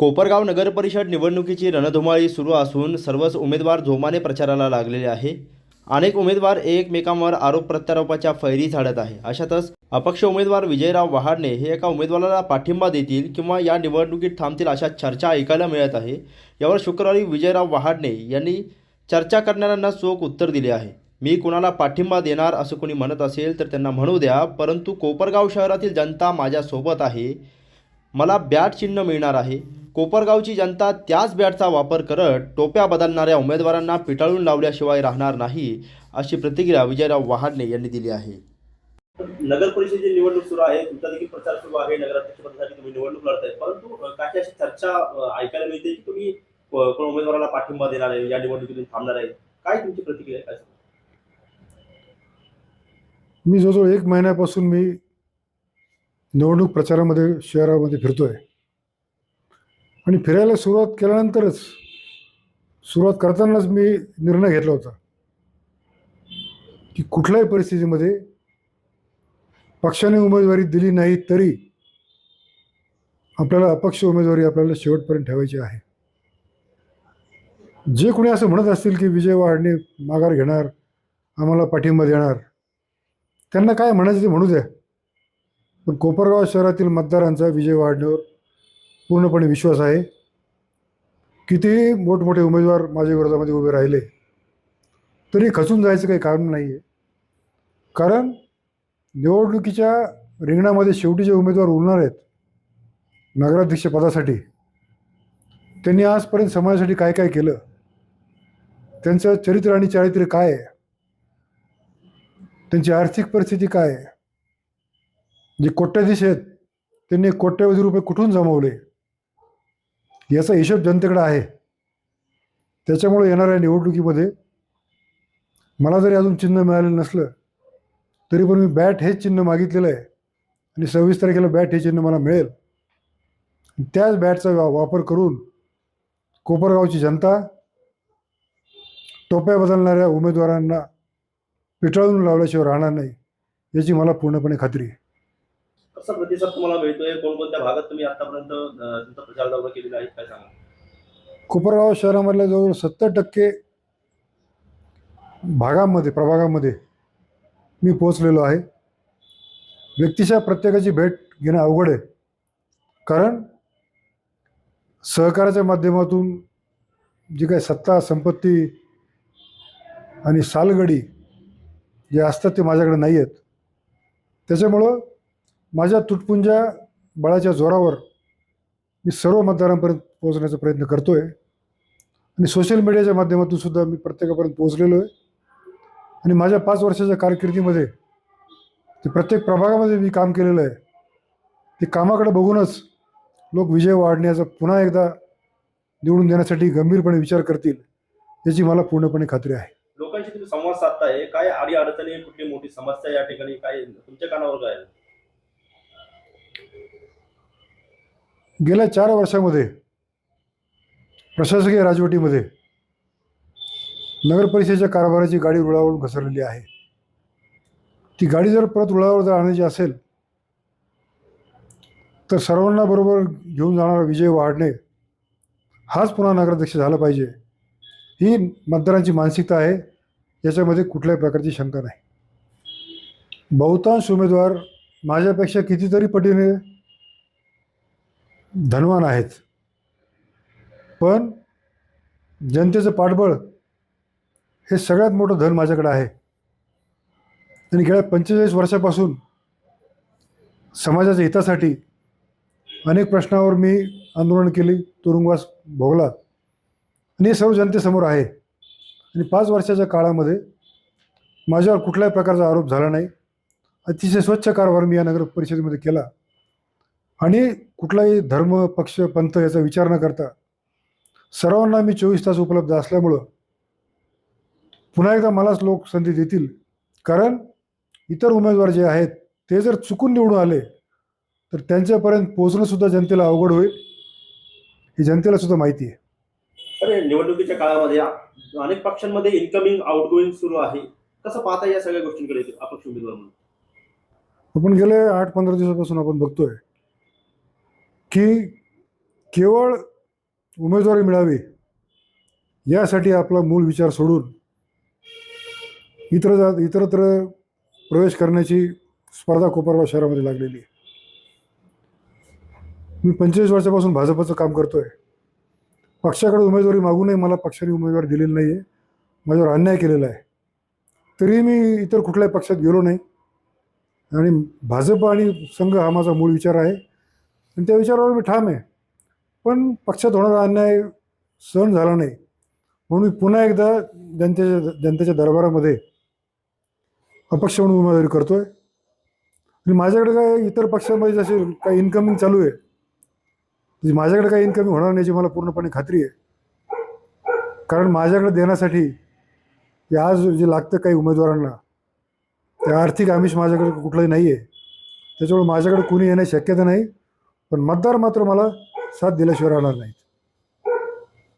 कोपरगाव नगरपरिषद निवडणुकीची रणधुमाळी सुरू असून सर्वच उमेदवार जोमाने प्रचाराला लागलेले आहे. अनेक उमेदवार एकमेकांवर आरोप प्रत्यारोपाच्या फैरी झाडत आहे. अशातच अपक्ष उमेदवार विजयराव वहाडणे हे एका उमेदवाराला पाठिंबा देतील किंवा या निवडणुकीत थांबतील अशा चर्चा ऐकायला मिळत आहे. यावर शुक्रवारी विजयराव वहाडणे यांनी चर्चा करणाऱ्यांना चोख उत्तर दिले आहे. मी कुणाला पाठिंबा देणार असं कोणी म्हणत असेल तर त्यांना म्हणू द्या परंतु कोपरगाव शहरातील जनता माझ्यासोबत आहे. मला बॅट चिन्ह मिळणार आहे. कोपरगावची जनता त्याच बॅटचा वापर करत टोप्या बदलणाऱ्या उमेदवारांना पिटाळून लावल्याशिवाय राहणार नाही अशी प्रतिक्रिया विजयराव वहाडणे यांनी दिली आहे. नगर परिषदेची निवडणूक सुरू आहे तुमचा देखील प्रचार सुरू आहे नगराध्यक्ष पदासाठी तुम्ही निवडणूक लढताय परंतु काही अशी चर्चा ऐकायला मिळते की तुम्ही कोण उमेदवाराला पाठिंबा देणार आहे या निवडणुकीतून थांबणार आहे? काय तुमची प्रतिक्रिया आहे? काय? मी जवळजवळ एक महिन्यापासून मी निवडणूक प्रचारामध्ये शहरामध्ये फिरतोय. आणि फिरायला सुरुवात केल्यानंतरच सुरुवात करतानाच मी निर्णय घेतला होता की कुठल्याही परिस्थितीमध्ये पक्षाने उमेदवारी दिली नाही तरी आपल्याला अपक्ष उमेदवारी आपल्याला शेवटपर्यंत ठेवायची आहे. जे कोणी असं म्हणत असतील की विजय वाढणे माघार घेणार आम्हाला पाठिंबा देणार त्यांना काय म्हणायचं ते म्हणू द्या. पण कोपरगाव शहरातील मतदारांचा विजय वाढण्यावर पूर्णपणे विश्वास आहे. कितीही मोठमोठे उमेदवार माझ्या विरोधामध्ये उभे राहिले तरी खचून जायचं काही कारण नाही आहे कारण निवडणुकीच्या रिंगणामध्ये शेवटी जे उमेदवार उरणार आहेत नगराध्यक्ष पदासाठी त्यांनी आजपर्यंत समाजासाठी काय काय केलं त्यांचं चरित्र आणि चारित्र्य काय आहे त्यांची आर्थिक परिस्थिती काय आहे जे कोट्याधीश आहेत त्यांनी कोट्यवधी रुपये कुठून जमवले याचा हिशोब जनतेकडे आहे. त्याच्यामुळे येणाऱ्या निवडणुकीमध्ये मला जरी अजून चिन्ह मिळालेलं नसलं तरी पण मी बॅट हेच चिन्ह मागितलेलं आहे. आणि सव्वीस तारखेला बॅट हे चिन्ह मला मिळेल. त्याच बॅटचा वा वापर करून कोपरगावची जनता टोप्या बदलणाऱ्या उमेदवारांना पिटाळून लावल्याशिवाय राहणार नाही याची मला पूर्णपणे खात्री आहे. कसा प्रतिसाद तुम्हाला मिळतोय? कोणकोणत्या भागात तुम्ही आतापर्यंत तुमचा प्रचार दौरा केलेला आहे? काय सांगा कोपरगाव शहरामधल्या जवळ सत्तर टक्के भागामध्ये प्रभागामध्ये मी पोचलेलो आहे. व्यक्तिशः प्रत्येकाची भेट घेणं अवघड आहे. कारण सहकाराच्या माध्यमातून जी काही सत्ता संपत्ती आणि सालगडी जे असतात ते माझ्याकडे नाही आहेत त्याच्यामुळं माझ्या तुटपुंज्या बळाच्या जोरावर मी सर्व मतदारांपर्यंत पोहोचण्याचा प्रयत्न करतो आहे आणि सोशल मीडियाच्या माध्यमातून सुद्धा मी प्रत्येकापर्यंत पोहोचलेलो आहे. आणि माझ्या पाच वर्षाच्या कारकिर्दीमध्ये ते प्रत्येक प्रभागामध्ये मी काम केलेलं आहे. ते कामाकडे बघूनच लोक विजय वाढण्याचा पुन्हा एकदा निवडून देण्यासाठी गंभीरपणे विचार करतील याची मला पूर्णपणे खात्री आहे. लोकांशी तुम्ही संवाद साधताय. काय आडी अडचणी कुठली मोठी समस्या या ठिकाणी काय तुमच्या कानावर काय गेल्या चार वर्षामध्ये प्रशासकीय राजवटीमध्ये नगरपरिषदेच्या कारभाराची गाडी रुळावरून घसरलेली आहे. ती गाडी जर परत रुळावर जर आणायची असेल तर सर्वांना बरोबर घेऊन जाणारा विजय वाढणे हाच पुन्हा नगराध्यक्ष झाला पाहिजे ही मतदारांची मानसिकता आहे याच्यामध्ये कुठल्याही प्रकारची शंका नाही. बहुतांश उमेदवार माझ्यापेक्षा कितीतरी पटीने धनवान आहेत. पण जनतेचं पाठबळ हे सगळ्यात मोठं धन माझ्याकडे आहे. आणि गेल्या पंचेचाळीस वर्षापासून समाजाच्या हितासाठी अनेक प्रश्नावर मी आंदोलन केली तुरुंगवास भोगला. आणि हे सर्व जनतेसमोर आहे. आणि पाच वर्षाच्या काळामध्ये माझ्यावर कुठल्याही प्रकारचा आरोप झाला नाही. अतिशय स्वच्छ कारभार मी या नगर परिषदेमध्ये केला. आणि कुठलाही धर्म पक्ष पंथ याचा विचार न करता सर्वांना मी चोवीस तास उपलब्ध असल्यामुळं पुन्हा एकदा मलाच लोक संधी देतील. कारण इतर उमेदवार जे आहेत ते जर चुकून निवडून आले तर त्यांच्यापर्यंत पोहोचणंसुद्धा जनतेला अवघड होईल. ही जनतेला सुद्धा माहिती आहे. अरे निवडणुकीच्या काळामध्ये अनेक पक्षांमध्ये इन्कमिंग आउटगोईंग सुरू आहे. कसं पाहता या सगळ्या गोष्टींकडे अपक्ष उमेदवार म्हणून? आपण गेले आठ पंधरा दिवसापासून आपण बघतोय की केवळ उमेदवारी मिळावी यासाठी आपला मूळ विचार सोडून इतर जात इतरत्र प्रवेश करण्याची स्पर्धा कोपरगाव शहरामध्ये लागलेली आहे. मी पंचवीस वर्षापासून भाजपचं काम करतो आहे पक्षाकडे उमेदवारी मागूनही मला पक्षाने उमेदवारी दिलेली नाही आहे माझ्यावर अन्याय केलेला आहे. तरीही मी इतर कुठल्याही पक्षात गेलो नाही. आणि भाजप आणि संघ हा माझा मूळ विचार आहे. आणि त्या विचारावर मी ठाम आहे. पण पक्षात होणारा अन्याय सहन झाला नाही. म्हणून मी पुन्हा एकदा जनतेच्या जनतेच्या दरबारामध्ये अपक्ष म्हणून उमेदवारी करतोय. आणि माझ्याकडे काय इतर पक्षामध्ये जसे काही इन्कमिंग चालू आहे म्हणजे माझ्याकडे काही इन्कमिंग होणार नाही याची मला पूर्णपणे खात्री आहे. कारण माझ्याकडे देण्यासाठी आज जे लागतं काही उमेदवारांना ते आर्थिक आमिष माझ्याकडे कुठलंही नाही आहे त्याच्यामुळे माझ्याकडे कुणी येण्याची शक्यता नाही. पण मतदार मात्र मला साथ दिल्याशिवाय राहणार नाही